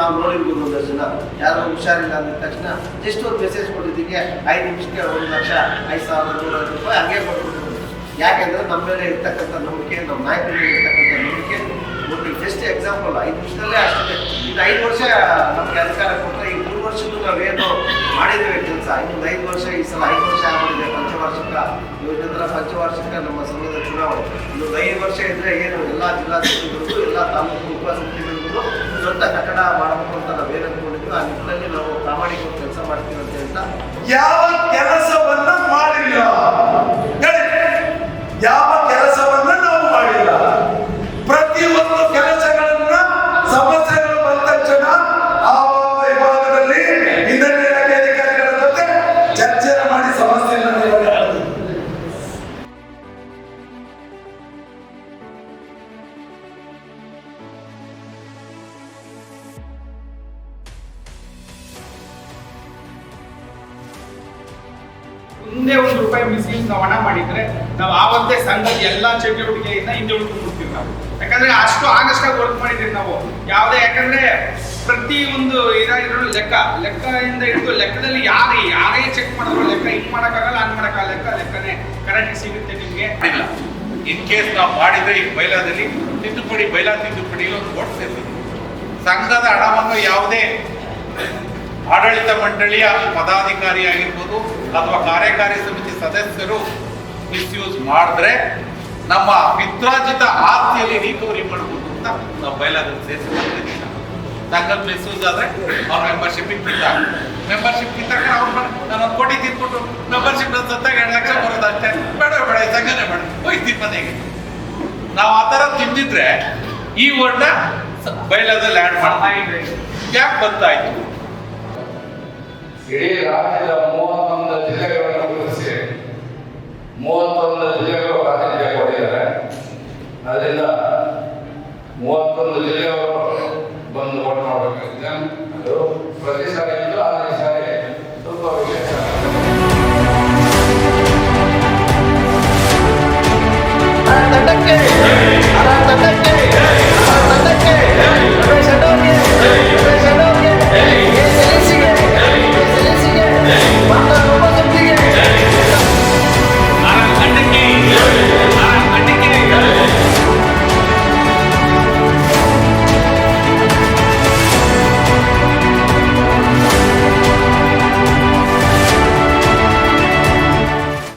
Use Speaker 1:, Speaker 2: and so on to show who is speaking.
Speaker 1: ನಾವು ನೋಡಿರ್ಬೋದು ಒಂದಷ್ಟು ಜನ ಯಾರೋ ಹುಷಾರಿಲ್ಲ ಅಂದ ತಕ್ಷಣ ಜಸ್ಟ್ ಒಂದು ಮೆಸೇಜ್ ಕೊಟ್ಟಿದ್ದಕ್ಕೆ ಐದು ನಿಮಿಷಕ್ಕೆ ಒಂದು ಲಕ್ಷ ಐದು ಸಾವಿರದ ನೂರೈವತ್ತು ರೂಪಾಯಿ ಹಂಗೆ ಕೊಟ್ಬಿಡ್ಬೋದು ಯಾಕೆಂದ್ರೆ ನಮ್ಮ ಮೇಲೆ ಇರ್ತಕ್ಕಂಥ ನಂಬಿಕೆ, ನಮ್ಮ ನಾಯಕರ ಮೇಲೆ ಇರ್ತಕ್ಕಂಥ ನಂಬಿಕೆ. ಒಂದು ಜಸ್ಟ್ ಎಕ್ಸಾಂಪಲ್ ಐದು ನಿಮಿಷದಲ್ಲೇ ಅಷ್ಟೇ. ಇನ್ನು ಐದು ವರ್ಷ ನಮಗೆ ಅಧಿಕಾರ ಕೊಟ್ಟರೆ ಈ ಮೂರು ವರ್ಷದ್ದು ನಾವೇನು ಮಾಡಿದ್ದೇವೆ ಕೆಲಸ. ಇನ್ನೊಂದು ಐದು ವರ್ಷ, ಈ ಸಲ ಐದು ವರ್ಷ ಆಗಿದೆ ಪಂಚವಾರ್ಷಿಕ ಯೋಜನೆ ಪಂಚವಾರ್ಷಿಕ ನಮ್ಮ ಸಂಘದ ಚುನಾವಣೆ. ಇನ್ನೊಂದು ಐದು ವರ್ಷ ಇದ್ರೆ ಏನು ಎಲ್ಲ ಜಿಲ್ಲಾ ಎಲ್ಲ ತಾಲೂಕು ಉಪ ದೊಡ್ಡ ಕಟ್ಟಡ ಮಾಡಬೇಕು ಅಂತ ನಾವೇನು ಅನ್ಕೊಂಡಿದ್ವಿ ಆ ನಿಟ್ಟಿನಲ್ಲಿ ನಾವು ಪ್ರಾಮಾಣಿಕವಾಗಿ ಕೆಲಸ ಮಾಡ್ತೀವಿ ಅಂತ ಹೇಳ್ತಾ
Speaker 2: ಯಾವ
Speaker 3: ಒಂದೇ ಒಂದು ರೂಪಾಯಿ ಮಿಸ್ಯೂಸ್ ನಾವು ಹಣ ಮಾಡಿದ್ರೆ ನಾವು ಆವತ್ತೇ ಸಂಘದ ಎಲ್ಲಾ ಚಟುವಟಿಕೆಯಿಂದ ಹಿಂದೆ ಉಳ್ಕೊಂಡ್ಬಿಡ್ತೀವಿ ನಾವು. ಯಾಕಂದ್ರೆ ಅಷ್ಟು ಆಗಸ್ಟಾಗಿ ವರ್ಕ್ ಮಾಡಿದ್ದೀವಿ ನಾವು. ಯಾವುದೇ ಯಾಕಂದ್ರೆ ಪ್ರತಿ ಒಂದು ಇದಾಗಿರೋ ಲೆಕ್ಕ ಲೆಕ್ಕದಿಂದ ಹಿಡಿದು ಲೆಕ್ಕದಲ್ಲಿ ಯಾರು, ಯಾರೇ ಚೆಕ್ ಮಾಡಿದ್ರು ಲೆಕ್ಕ, ಹಿಂಗ್ ಮಾಡೋಕ್ಕಾಗಲ್ಲ, ಹಂಗ್ ಮಾಡೋಕ್ಕಾಗ ಲೆಕ್ಕ, ಲೆಕ್ಕನೇ ಕರೆಕ್ಟ್ ಸಿಗುತ್ತೆ ನಿಮ್ಗೆ.
Speaker 4: ಇನ್ ಕೇಸ್ ನಾವು ಮಾಡಿದ್ರೆ ಈ ಬೈಲಾದಲ್ಲಿ ತಿದ್ದುಪಡಿ, ಬೈಲಾ ತಿದ್ದುಪಡಿ ಒಂದು ಕೊಡ್ತಿರ್ತೀವಿ ಸಂಘದ ಹಣವನ್ನು ಯಾವುದೇ ಆಡಳಿತ ಮಂಡಳಿಯ ಪದಾಧಿಕಾರಿ ಆಗಿರ್ಬೋದು ಅಥವಾ ಕಾರ್ಯಕಾರಿ ಸಮಿತಿ ಸದಸ್ಯರು ಮಿಸ್ಯೂಸ್ ಮಾಡಿದ್ರೆ ನಮ್ಮ ಪಿತ್ರಾರ್ಜಿತ ಆಸ್ತಿಯಲ್ಲಿ ರಿಕವರಿ ಮಾಡಬಹುದು ಅಂತ ನಾವು ಬೈಲಾದಲ್ಲಿ ಸೇರಿಸಿ ಸಂಘದ ಮಿಸ್ಯೂಸ್ ಆದ್ರೆ ಅವ್ರ ಮೆಂಬರ್ಶಿಪ್ ಕಿತ್ತಾಗ ಮೆಂಬರ್ಶಿಪ್ ಕಿತ್ತಾಗ ಅವ್ರು ನಾನು ಒಂದು ಕೋಟಿ ತಿಂದ್ಬಿಟ್ಟು ಮೆಂಬರ್ಶಿಪ್ ನನ್ನ ಸತ್ತಾಗ ಎರಡು ಲಕ್ಷ ಬರೋದು ಅಷ್ಟೇ. ಬೇಡ ಬೇಡ ಸಂಘನೆ ಬೇಡ. ಹೋಯ್ತಿ ಮನೆಗೆ ನಾವು ಆ ಥರ ತಿಂದಿದ್ರೆ ಈ ವರ್ಡ್ ಬೈಲದಲ್ಲಿ ಆ್ಯಡ್ ಮಾಡ್ತಾ ಇದ್ದೀವಿ ಯಾಕೆ ಬಂತಾಯ್ತು
Speaker 5: ಇಡೀ ರಾಜ್ಯದ ಮೂವತ್ತೊಂದು ಜಿಲ್ಲೆಗಳನ್ನು ಗುರುತಿಸಿ. ಮೂವತ್ತೊಂದು ಜಿಲ್ಲೆಗಳು ಪ್ರಾತಿನಿಧ್ಯ ಕೊಟ್ಟಿದ್ದಾರೆ. ಅದರಿಂದ ಮೂವತ್ತೊಂದು ಜಿಲ್ಲೆಯವರು